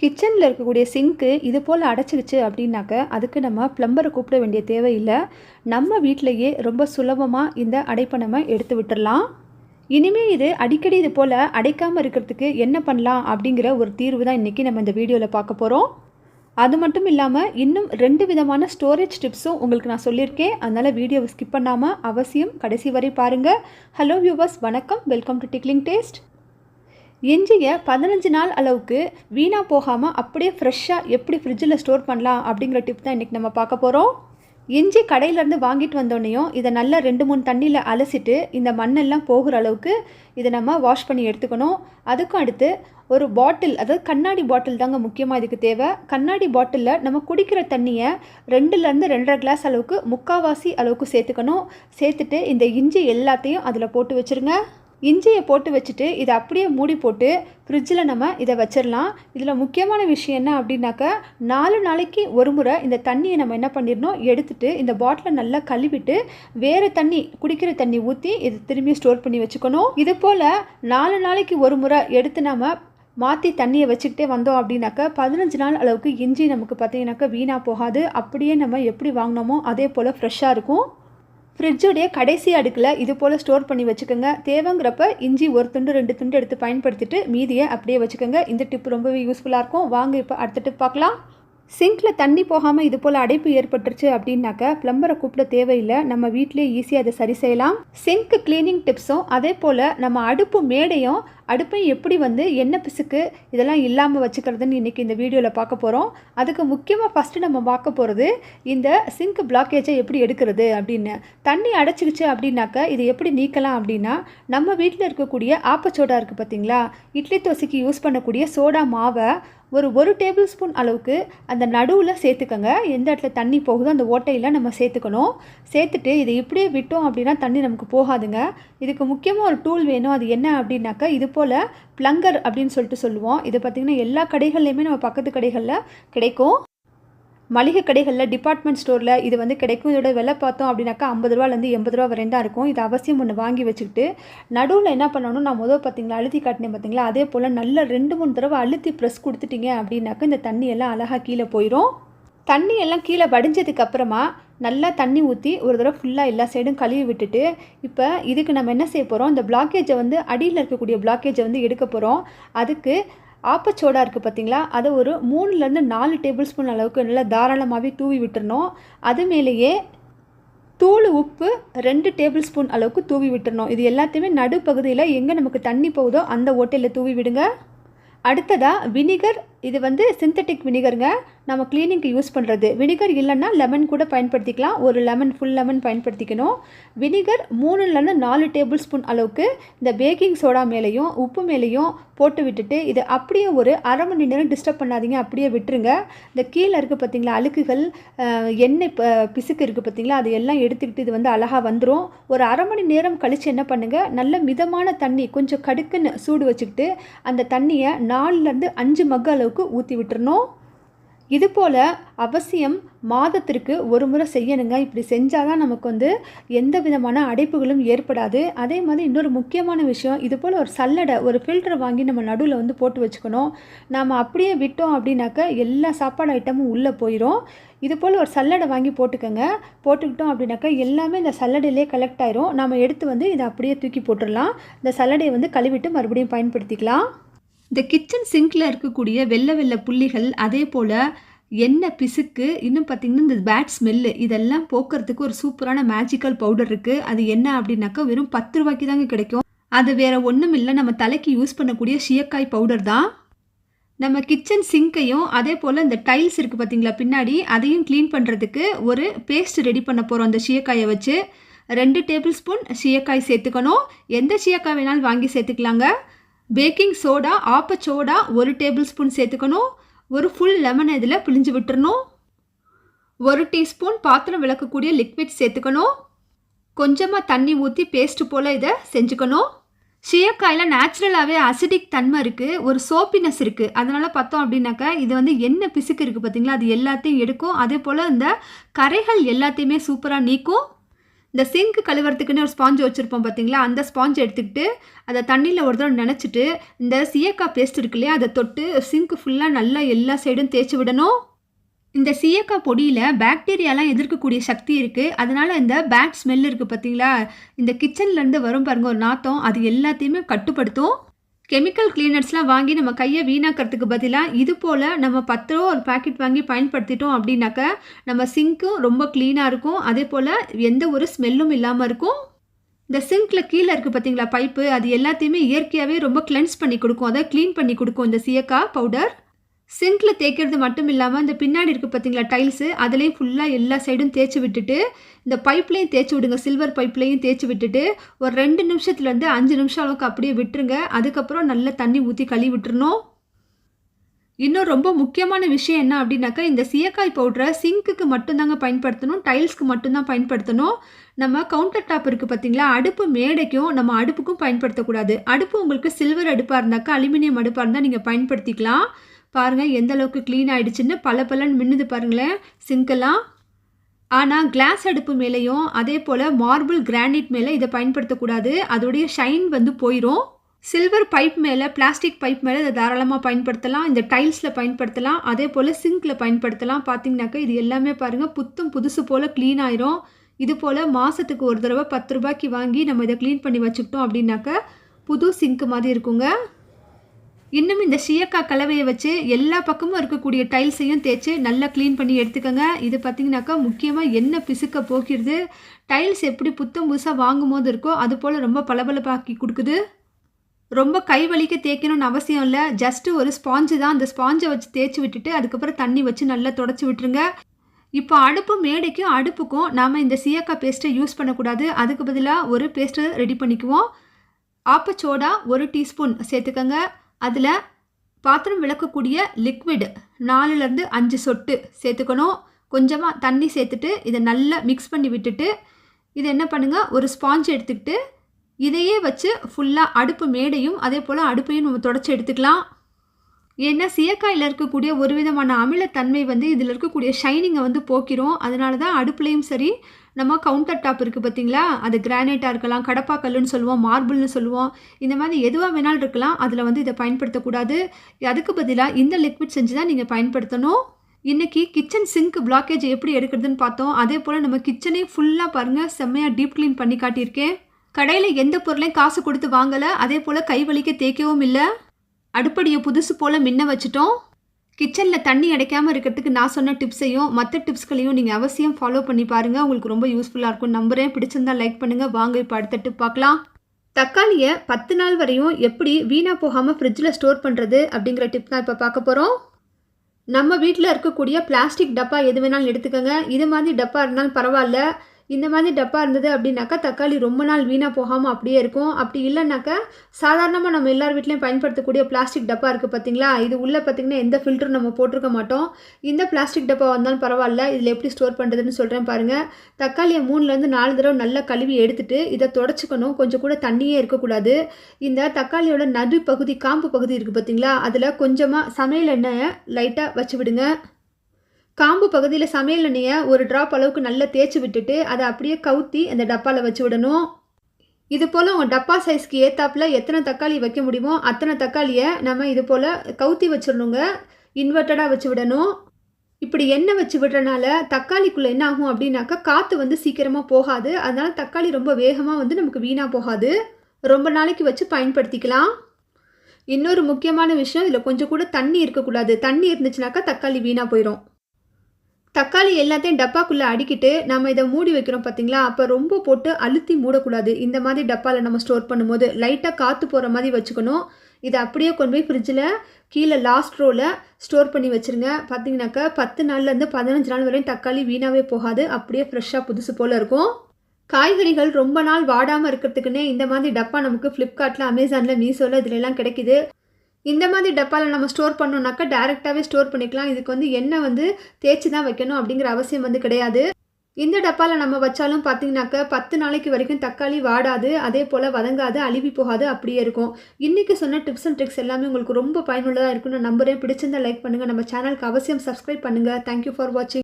கிச்சனில் இருக்கக்கூடிய சிங்க்கு இது போல் அடைச்சிருச்சு அப்படின்னாக்க அதுக்கு நம்ம ப்ளம்பரை கூப்பிட வேண்டிய தேவையில்லை. நம்ம வீட்டிலையே ரொம்ப சுலபமாக இந்த அடைப்பை நம்ம எடுத்து விட்டுடலாம் இனிமேல் இது அடிக்கடி இது போல் அடைக்காமல் இருக்கிறதுக்கு என்ன பண்ணலாம் அப்படிங்கிற ஒரு தீர்வு தான் இன்றைக்கி நம்ம இந்த வீடியோவில் பார்க்க போகிறோம் அது மட்டும் இல்லாமல் இன்னும் ரெண்டு விதமான ஸ்டோரேஜ் டிப்ஸும் உங்களுக்கு நான் சொல்லியிருக்கேன். அதனால் வீடியோவை ஸ்கிப் பண்ணாமல் அவசியம் கடைசி வரை பாருங்கள் ஹலோ வியூவர்ஸ் வணக்கம். வெல்கம் டு டிக்லிங் டேஸ்ட் எஞ்சிய பதினஞ்சு நாள் அளவுக்கு வீணாக போகாமல் அப்படியே ஃப்ரெஷ்ஷாக எப்படி ஃப்ரிட்ஜில் ஸ்டோர் பண்ணலாம் அப்படிங்கிற டிப் தான் இன்றைக்கி நம்ம பார்க்க போகிறோம் இஞ்சி கடையிலேருந்து வாங்கிட்டு வந்தோடனையும் இதை நல்லா ரெண்டு மூணு தண்ணியில் அலசிட்டு இந்த மண்ணெல்லாம் போகிற அளவுக்கு இதை நம்ம வாஷ் பண்ணி எடுத்துக்கணும். அதுக்கும் அடுத்து ஒரு பாட்டில் அதாவது கண்ணாடி பாட்டில் தாங்க முக்கியமாக இதுக்கு தேவை. கண்ணாடி பாட்டிலில் நம்ம குடிக்கிற தண்ணியை ரெண்டுலேருந்து ரெண்டரை கிளாஸ் அளவுக்கு முக்காவாசி அளவுக்கு சேர்த்துக்கணும். சேர்த்துட்டு இந்த இஞ்சி எல்லாத்தையும் அதில் போட்டு வச்சுருங்க. இஞ்சியை போட்டு வச்சுட்டு இதை அப்படியே மூடி போட்டு ஃப்ரிட்ஜில் நம்ம இதை வச்சிடலாம். இதில் முக்கியமான விஷயம் என்ன அப்படின்னாக்கா நாலு நாளைக்கு ஒரு முறை இந்த தண்ணியை நம்ம என்ன பண்ணிடணும்? எடுத்துட்டு இந்த பாட்டிலை நல்லா கழுவிட்டு வேறு தண்ணி குடிக்கிற தண்ணி ஊற்றி இது திரும்பி ஸ்டோர் பண்ணி வச்சுக்கணும். இது போல் நாலு நாளைக்கு ஒரு முறை எடுத்து நம்ம மாற்றி தண்ணியை வச்சுக்கிட்டே வந்தோம் அப்படின்னாக்கா பதினஞ்சு நாள் அளவுக்கு இஞ்சி நமக்கு பார்த்தீங்கன்னாக்கா வீணாக போகாது. அப்படியே நம்ம எப்படி வாங்கினோமோ அதே போல் ஃப்ரெஷ்ஷாக இருக்கும். ஃப்ரிட்ஜுடைய கடைசி அடுக்கில் இது போல் ஸ்டோர் பண்ணி வச்சுக்கோங்க. தேவைங்கிறப்ப இஞ்சி ஒரு துண்டு ரெண்டு துண்டு எடுத்து பயன்படுத்திட்டு மீதியை அப்படியே வச்சுக்கோங்க. இந்த டிப் ரொம்பவே யூஸ்ஃபுல்லாக இருக்கும். வாங்க இப்போ அடுத்த டிப் பார்க்கலாம். சிங்கில் தண்ணி போகாமல் இது போல் அடைப்பு ஏற்பட்டுருச்சு அப்படின்னாக்க ப்ளம்பரை கூப்பிட தேவையில்லை. நம்ம வீட்டிலே ஈஸியாக அதை சரி செய்யலாம். சிங்க் க்ளீனிங் டிப்ஸும் அதே போல் நம்ம அடுப்பு மேடையும் அடுப்பையும் எப்படி வந்து எண்ணெய் பிசுக்கு இதெல்லாம் இல்லாமல் வச்சுக்கிறதுன்னு இன்றைக்கி இந்த வீடியோவில் பார்க்க போகிறோம் அதுக்கு முக்கியமாக ஃபஸ்ட்டு நம்ம பார்க்க போகிறது இந்த சிங்க் பிளாக்கேஜை எப்படி எடுக்கிறது அப்படின்னு. தண்ணி அடைச்சிக்கிச்சு அப்படின்னாக்க இதை எப்படி நீக்கலாம் அப்படின்னா நம்ம வீட்டில் இருக்கக்கூடிய ஆப்பச்சோடா இருக்குது பார்த்தீங்களா இட்லி தோசைக்கு யூஸ் பண்ணக்கூடிய சோடா மாவை ஒரு ஒரு டேபிள் ஸ்பூன் அளவுக்கு அந்த நடுவில் சேர்த்துக்கோங்க. எந்த இடத்துல தண்ணி போகுதோ அந்த ஓட்டையில் நம்ம சேர்த்துக்கணும். சேர்த்துட்டு இதை இப்படியே விட்டோம் அப்படின்னா தண்ணி நமக்கு போகாதுங்க. இதுக்கு முக்கியமாக ஒரு டூல் வேணும். அது என்ன அப்படின்னாக்கா இது போல் ப்ளங்கர் அப்படின்னு சொல்லிட்டு சொல்லுவோம். இது பார்த்திங்கன்னா எல்லா கடைகள்லையுமே நம்ம பக்கத்து கடைகளில் கிடைக்கும். மளிகை கடைகளில் டிபார்ட்மெண்ட் ஸ்டோரில் இது வந்து கிடைக்கும். இதோட விலை பார்த்தோம் அப்படின்னாக்கா ஐம்பது ரூபாலேருந்து எண்பது ரூபா வரையும் தான் இருக்கும். இது அவசியம் ஒன்று வாங்கி வச்சுக்கிட்டு நடுவில் என்ன பண்ணணும் நான் முதல் பார்த்தீங்களா அழுத்தி காட்டினேன் பார்த்தீங்களா அதே போல் நல்ல ரெண்டு மூணு தடவை அழுத்தி ப்ரெஸ் கொடுத்துட்டீங்க அப்படின்னாக்கா இந்த தண்ணி எல்லாம் அழகாக கீழே போயிடும் தண்ணி எல்லாம் கீழே வடிஞ்சதுக்கு அப்புறமா நல்லா தண்ணி ஊற்றி ஒரு தடவை ஃபுல்லாக எல்லா சைடும் கழுவி விட்டுட்டு இப்போ இதுக்கு நம்ம என்ன செய்ய போகிறோம் இந்த பிளாக்கேஜை வந்து அடியில் இருக்கக்கூடிய பிளாக்கேஜை வந்து எடுக்க போகிறோம் அதுக்கு ஆப்பச்சோடா இருக்குது பார்த்தீங்களா அதை ஒரு மூணுலேருந்து நாலு டேபிள் ஸ்பூன் அளவுக்கு நல்லா தாராளமாகவே தூவி விட்டுறணும். அது மேலேயே தூள் உப்பு ரெண்டு டேபிள் ஸ்பூன் அளவுக்கு தூவி விட்டுறணும். இது எல்லாத்தையுமே நடுப்பகுதியில் எங்கே நமக்கு தண்ணி போகுதோ அந்த ஓட்டையில் தூவி விடுங்க. அடுத்ததாக வினிகர் இது வந்து சிந்தட்டிக் வினிகருங்க. நம்ம க்ளீனிங்க்கு யூஸ் பண்ணுறது வினிகர் இல்லைன்னா லெமன் கூட பயன்படுத்திக்கலாம். ஒரு லெமன் ஃபுல் லெமன் பயன்படுத்திக்கணும். வினிகர் மூணுலேருந்து நாலு டேபிள் ஸ்பூன் அளவுக்கு இந்த பேக்கிங் சோடா மேலேயும் உப்பு மேலேயும் போட்டு விட்டுட்டு இது அப்படியே ஒரு அரை மணி நேரம் டிஸ்டர்ப் பண்ணாதீங்க. அப்படியே விட்டுருங்க. இந்த கீழே இருக்குது பார்த்தீங்களா அழுக்குகள் எண்ணெய் பிசுக்கு இருக்குது பார்த்தீங்களா அது எல்லாம் எடுத்துக்கிட்டு இது வந்து அழகாக வந்துடும் ஒரு அரை மணி நேரம் கழித்து என்ன பண்ணுங்கள் நல்ல மிதமான தண்ணி கொஞ்சம் கடுக்குன்னு சூடு வச்சுக்கிட்டு அந்த தண்ணியை நாலுலேருந்து அஞ்சு மக்கு அளவுக்கு ஊற்றி விட்டுறணும். இது போல் அவசியம் மாதத்திற்கு ஒரு முறை செய்யணுங்க. இப்படி செஞ்சால் தான் நமக்கு வந்து எந்த விதமான அடைப்புகளும் ஏற்படாது. அதே மாதிரி இன்னொரு முக்கியமான விஷயம் இது போல் ஒரு சல்லடை ஒரு ஃபில்டரை வாங்கி நம்ம நடுவில் வந்து போட்டு வச்சுக்கணும். நாம் அப்படியே விட்டோம் அப்படின்னாக்க எல்லா சாப்பாடு ஐட்டமும் உள்ளே போயிடும் இது போல் ஒரு சல்லடை வாங்கி போட்டுக்கோங்க. போட்டுக்கிட்டோம் அப்படின்னாக்கா எல்லாமே இந்த சல்லடையிலே கலெக்ட் ஆயிரும். நம்ம எடுத்து வந்து இதை அப்படியே தூக்கி போட்டுடலாம் இந்த சல்லடையை வந்து கழுவிட்டு மறுபடியும் பயன்படுத்திக்கலாம். இந்த கிச்சன் சிங்கில் இருக்கக்கூடிய வெள்ளை வெள்ளை புள்ளிகள் அதே போல் எண்ணெய் பிசுக்கு இன்னும் பார்த்திங்கன்னா இந்த பேட் ஸ்மெல்லு இதெல்லாம் போக்குறதுக்கு ஒரு சூப்பரான மேஜிக்கல் பவுடர் இருக்குது அது என்ன அப்படின்னாக்கா வெறும் பத்து ரூபாய்க்கு தாங்க கிடைக்கும். அது வேறு ஒன்றும் இல்லை நம்ம தலைக்கு யூஸ் பண்ணக்கூடிய ஷியக்காய் பவுடர் தான். நம்ம கிச்சன் சிங்கையும் அதே போல் இந்த டைல்ஸ் இருக்குது பார்த்திங்களா பின்னாடி அதையும் க்ளீன் பண்ணுறதுக்கு ஒரு பேஸ்ட் ரெடி பண்ண போகிறோம் அந்த சீயக்காயை வச்சு. ரெண்டு டேபிள் ஸ்பூன் சீயக்காய் சேர்த்துக்கணும். எந்த சீயக்காய் வேணாலும் வாங்கி சேர்த்துக்கலாங்க. பேக்கிங் சோடா ஆப்பச்சோடா ஒரு டேபிள் ஸ்பூன் சேர்த்துக்கணும். ஒரு ஃபுல் லெமன் இதில் பிழிஞ்சு விட்டுறணும். ஒரு டீஸ்பூன் பாத்திரம் விளக்கக்கூடிய லிக்விட் சேர்த்துக்கணும். கொஞ்சமாக தண்ணி ஊற்றி பேஸ்ட்டு போல் இதை செஞ்சுக்கணும். சீயக்காயில் நேச்சுரலாகவே அசிடிக் தன்மை இருக்குது ஒரு சோப்பினஸ் இருக்குது அதனால் பார்த்தோம் அப்படின்னாக்கா இது வந்து என்ன பிசுக்கு இருக்குது பார்த்தீங்களா? அது எல்லாத்தையும் எடுக்கும். அதே போல் இந்த கரைகள் எல்லாத்தையுமே சூப்பராக நீக்கும். இந்த சிங்க் கழுவுறதுக்குன்னு ஒரு ஸ்பாஞ்ச் வச்சுருப்போம் பார்த்தீங்களா அந்த ஸ்பாஞ்ச் எடுத்துக்கிட்டு அதை தண்ணியில் ஒரு தடவை நினச்சிட்டு இந்த சீயக்காய் பேஸ்ட் இருக்கு இல்லையா? அதை தொட்டு சிங்க் ஃபுல்லாக நல்லா எல்லா சைடும் தேய்ச்சி விடணும். இந்த சீயக்காய் பொடியில் பாக்டீரியாலாம் எதிர்க்கக்கூடிய சக்தி இருக்குது அதனால் இந்த பேட் ஸ்மெல் இருக்குது பார்த்தீங்களா இந்த கிச்சன்லேருந்து வரும் பாருங்கள் ஒரு நாத்தம் அது எல்லாத்தையுமே கட்டுப்படுத்தும். கெமிக்கல் கிளீனர்ஸ்லாம் வாங்கி நம்ம கையை வீணாக்கிறதுக்கு பதிலாக இது போல் நம்ம பத்து ரூபா ஒரு பாக்கெட் வாங்கி பயன்படுத்திட்டோம் அப்படின்னாக்க நம்ம சிங்க்கும் ரொம்ப க்ளீனாக இருக்கும். அதே போல் எந்த ஒரு ஸ்மெல்லும் இல்லாமல் இருக்கும். இந்த சிங்க்கில் கீழே இருக்குது பார்த்தீங்களா பைப்பு அது எல்லாத்தையுமே இயற்கையாகவே ரொம்ப கிளென்ஸ் பண்ணி கொடுக்கும். அதை க்ளீன் பண்ணி கொடுக்கும் இந்த சியக்கா பவுடர் சிங்கில் தேய்க்கிறது மட்டும் இல்லாமல் இந்த பின்னாடி இருக்குது பார்த்தீங்களா டைல்ஸு அதுலேயும் ஃபுல்லாக எல்லா சைடும் தேய்ச்சி விட்டுட்டு இந்த பைப்லேயும் தேய்ச்சி விடுங்க சில்வர் பைப்லேயும் தேய்ச்சி விட்டுட்டு ஒரு ரெண்டு நிமிஷத்துலேருந்து அஞ்சு நிமிஷம் அளவுக்கு அப்படியே விட்டுருங்க. அதுக்கப்புறம் நல்லா தண்ணி ஊற்றி கழுவி விட்டுருணும் இன்னும் ரொம்ப முக்கியமான விஷயம் என்ன அப்படின்னாக்கா இந்த சீயக்காய் பவுடரை சிங்க்குக்கு மட்டும்தாங்க பயன்படுத்தணும் டைல்ஸ்க்கு மட்டும்தான் பயன்படுத்தணும். நம்ம கவுண்டர் டாப் இருக்குது பார்த்தீங்களா அடுப்பு மேடைக்கும் நம்ம அடுப்புக்கும் பயன்படுத்தக்கூடாது. அடுப்பு உங்களுக்கு சில்வர் அடுப்பாக இருந்தாக்கா அலுமினியம் அடுப்பாக இருந்தால் நீங்கள் பயன்படுத்திக்கலாம். பாருங்கள் எந்த அளவுக்கு க்ளீன் ஆகிடுச்சின்னு பல பலன் மின்னுது பாருங்களேன் சிங்கெல்லாம் ஆனால் கிளாஸ் அடுப்பு மேலேயும் அதே போல் மார்பிள் கிரானைட் மேலே இதை பயன்படுத்தக்கூடாது அதோடைய ஷைன் வந்து போயிடும் சில்வர் பைப் மேலே பிளாஸ்டிக் பைப் மேலே இதை தாராளமாக பயன்படுத்தலாம். இந்த டைல்ஸில் பயன்படுத்தலாம். அதே போல் சிங்கில் பயன்படுத்தலாம். பார்த்தீங்கன்னாக்கா இது எல்லாமே பாருங்கள் புத்தம் புதுசு போல் க்ளீன் ஆயிரும். இது போல் மாதத்துக்கு ஒரு தடவை பத்து ரூபாய்க்கு வாங்கி நம்ம இதை க்ளீன் பண்ணி வச்சுக்கிட்டோம் அப்படின்னாக்க புது சிங்க் மாதிரி இருக்குங்க. இன்னும் இந்த சீயக்காய் கலவையை வச்சு எல்லா பக்கமும் இருக்கக்கூடிய டைல்ஸையும் தேய்ச்சி நல்லா க்ளீன் பண்ணி எடுத்துக்கோங்க. இது பார்த்திங்கனாக்கா முக்கியமாக என்ன பிசுக்க போக்கிறது டைல்ஸ் எப்படி புத்தம் புதுசாக வாங்கும் போது இருக்கோ அது போல் ரொம்ப பளபளப்பாக்கி கொடுக்குது. ரொம்ப கை வலிக்க தேய்க்கணும்னு அவசியம் இல்லை. ஜஸ்ட்டு ஒரு ஸ்பாஞ்சு தான். அந்த ஸ்பாஞ்சை வச்சு தேய்ச்சி விட்டுட்டு அதுக்கப்புறம் தண்ணி வச்சு நல்லா தொடச்சி விட்டுருங்க. இப்போ அடுப்பு மேடைக்கும் அடுப்புக்கும் நாம் இந்த சீயக்காய் பேஸ்ட்டை யூஸ் பண்ணக்கூடாது. அதுக்கு பதிலாக ஒரு பேஸ்ட்டை ரெடி பண்ணிக்குவோம். ஆப்பச்சோடா ஒரு டீஸ்பூன் சேர்த்துக்கோங்க. அதில் பாத்திரம் விளக்கக்கூடிய லிக்விட் நாலுலேருந்து அஞ்சு சொட்டு சேர்த்துக்கணும். கொஞ்சமாக தண்ணி சேர்த்துட்டு இதை நல்லா மிக்ஸ் பண்ணி விட்டுட்டு இதை என்ன பண்ணுங்கள் ஒரு ஸ்பாஞ்ச் எடுத்துக்கிட்டு இதையே வச்சு ஃபுல்லாக அடுப்பு மேடையும் அதே போல் அடுப்பையும் நம்ம தொடச்சி எடுத்துக்கலாம். ஏன்னா சீயக்காயில் இருக்கக்கூடிய ஒரு விதமான அமிலத்தன்மை வந்து இதில் இருக்கக்கூடிய ஷைனிங்கை வந்து போக்கிரும். அதனால தான் அடுப்புலேயும் சரி நம்ம கவுண்டர் டாப் இருக்குது பார்த்தீங்களா? அது கிரானைட்டாக இருக்கலாம் கடப்பாக்கல்லுன்னு சொல்லுவோம் மார்பிள்னு சொல்லுவோம். இந்த மாதிரி எதுவாக வேணாலும் இருக்கலாம். அதில் வந்து இதை பயன்படுத்தக்கூடாது. அதுக்கு பதிலாக இந்த லிக்விட் செஞ்சு தான் நீங்கள் பயன்படுத்தணும். இன்றைக்கி கிச்சன் சிங்க் பிளாக்கேஜ் எப்படி எடுக்கிறதுன்னு பார்த்தோம். அதே போல் நம்ம கிச்சனே ஃபுல்லாக பாருங்கள் செம்மையாக டீப் க்ளீன் பண்ணி காட்டியிருக்கேன். கடையில் எந்த பொருளையும் காசு கொடுத்து வாங்கலை. அதே போல் கை வலிக்க தேய்க்கவும் இல்லை. அடுப்படியை புதுசு போல் மின்ன வச்சுட்டோம். கிச்சனில் தண்ணி அடைக்காமல் இருக்கிறதுக்கு நான் சொன்ன டிப்ஸையும் மற்ற டிப்ஸ்களையும் நீங்கள் அவசியம் ஃபாலோ பண்ணி பாருங்கள் உங்களுக்கு ரொம்ப யூஸ்ஃபுல்லாக இருக்கும். நம்புறேன். பிடிச்சிருந்தா லைக் பண்ணுங்கள் வாங்க இப்போ அடுத்த டிப் பார்க்கலாம். தக்காளியை பத்து நாள் வரையும் எப்படி வீணாக போகாமல் ஃப்ரிட்ஜில் ஸ்டோர் பண்ணுறது அப்படிங்கிற டிப் தான் இப்போ பார்க்க போகிறோம் நம்ம வீட்டில் இருக்கக்கூடிய பிளாஸ்டிக் டப்பா எது வேணாலும் எடுத்துக்கோங்க. இது மாதிரி டப்பா இருந்தாலும் பரவாயில்ல. இந்த மாதிரி டப்பா இருந்தது அப்படின்னாக்கா தக்காளி ரொம்ப நாள் வீணாக போகாமல் அப்படியே இருக்கும். அப்படி இல்லைனாக்கா சாதாரணமாக நம்ம எல்லார் வீட்லேயும் பயன்படுத்தக்கூடிய பிளாஸ்டிக் டப்பா இருக்குது பார்த்தீங்களா இது உள்ளே பார்த்திங்கன்னா எந்த ஃபில்டரும் நம்ம போட்டிருக்க மாட்டோம். இந்த பிளாஸ்டிக் டப்பா வந்தாலும் பரவாயில்ல இதில் எப்படி ஸ்டோர் பண்ணுறதுன்னு சொல்கிறேன் பாருங்கள் தக்காளியை மூணுலேருந்து நாலு தடவை நல்லா கழுவி எடுத்துட்டு இதை தொடச்சிக்கணும். கொஞ்சம் கூட தண்ணியே இருக்கக்கூடாது. இந்த தக்காளியோட நடு பகுதி காம்பு பகுதி இருக்குது பார்த்தீங்களா அதில் கொஞ்சமாக சமையல் எண்ணெயை லைட்டாக வச்சு விடுங்க. காம்பு பகுதியில் சமையல் எண்ணெயை ஒரு ட்ராப் அளவுக்கு நல்லா தேய்ச்சி விட்டுட்டு அதை அப்படியே கவுத்தி அந்த டப்பாவில் வச்சு விடணும். இது போல் உங்கள் டப்பா சைஸ்க்கு ஏற்றாப்புல எத்தனை தக்காளி வைக்க முடியுமோ அத்தனை தக்காளியை நம்ம இது போல் கவுத்தி வச்சிடணுங்க. இன்வெர்ட்டடாக வச்சு விடணும். இப்படி எண்ணெய் வச்சு விடுறனால தக்காளிக்குள்ளே என்ன ஆகும் அப்படின்னாக்கா காற்று வந்து சீக்கிரமாக போகாது. அதனால் தக்காளி ரொம்ப வேகமாக வந்து நமக்கு வீணாக போகாது. ரொம்ப நாளைக்கு வச்சு பயன்படுத்திக்கலாம். இன்னொரு முக்கியமான விஷயம் இதில் கொஞ்சம் கூட தண்ணி இருக்கக்கூடாது. தண்ணி இருந்துச்சுனாக்கா தக்காளி வீணாக போயிடும் தக்காளி எல்லாத்தையும் டப்பாக்குள்ளே அடிக்கிட்டு நம்ம இதை மூடி வைக்கிறோம் பார்த்தீங்களா அப்போ ரொம்ப போட்டு அழுத்தி மூடக்கூடாது. இந்த மாதிரி டப்பாவில் நம்ம ஸ்டோர் பண்ணும்போது லைட்டாக காற்று போகிற மாதிரி வச்சுக்கணும். இதை அப்படியே கொண்டு போய் ஃப்ரிட்ஜில் கீழே லாஸ்ட் ரோவில் ஸ்டோர் பண்ணி வச்சுருங்க. பார்த்தீங்கன்னாக்கா பத்து நாள்லேருந்து பதினஞ்சு நாள் வரையும் தக்காளி வீணாகவே போகாது. அப்படியே ஃப்ரெஷ்ஷாக புதுசு போல் இருக்கும். காய்கறிகள் ரொம்ப நாள் வாடாமல் இருக்கிறதுக்குன்னே இந்த மாதிரி டப்பா நமக்கு ஃப்ளிப்கார்ட்டில் அமேசானில் மீஷோவில் இதுலலாம் கிடைக்குது. இந்த மாதிரி டப்பாவில் நம்ம ஸ்டோர் பண்ணோம்னாக்கா டேரெக்டாகவே ஸ்டோர் பண்ணிக்கலாம். இதுக்கு வந்து எண்ணெய் வந்து தேய்ச்சி தான் வைக்கணும் அப்படிங்கிற அவசியம் வந்து கிடையாது. இந்த டப்பாவில் நம்ம வச்சாலும் பார்த்தீங்கன்னாக்கா பத்து நாளைக்கு வரைக்கும் தக்காளி வாடாது அதே போல் வதங்காது அழுவி போகாது அப்படியே இருக்கும். இன்றைக்கி சொன்ன டிப்ஸ் அண்ட் ட்ரிக்ஸ் எல்லாமே உங்களுக்கு ரொம்ப பயனுள்ளதாக இருக்கும்னு நம்புகிறேன் பிடிச்சிருந்தா லைக் பண்ணுங்கள் நம்ம சேனலுக்கு அவசியம் சப்ஸ்கிரைப் பண்ணுங்கள் தேங்க்யூ ஃபார் வாட்சிங்